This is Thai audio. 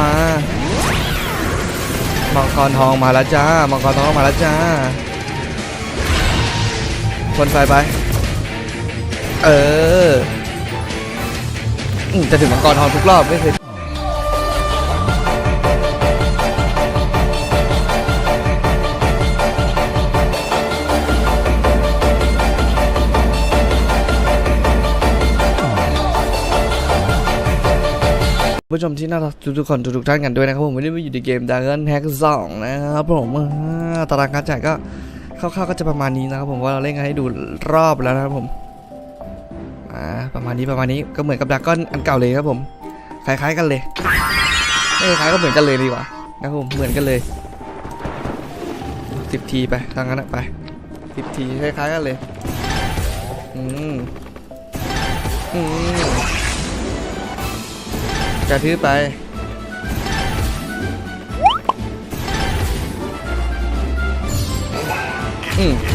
มามังกรทองมาแล้วจ้ามังกรทองมาแล้วจ้าคนไฟไป เออจะถึงมังกรทองทุกรอบไม่เคย ผู้ชมที่น่ารักทุกๆคนทุกๆท่านกันด้วยนะครับผมวันนี้มาอยู่ในเกม Dragon Hack 2 นะครับผมตารางการจ่ายก็คร่าวๆก็จะประมาณนี้นะครับผมว่าเราเล่นกันให้ดูรอบแล้วนะครับผมอ่าประมาณนี้ประมาณนี้ก็เหมือนกับดักก้อนอันเก่าเลยครับผมคล้ายๆกันเลยไม่คล้ายก็เหมือนกันเลยดีกว่านะครับผมเหมือนกันเลยสิบทีไปทางนั้นไปสิบทีคล้ายๆกันเลยอืมอืม กระทืบไป อืม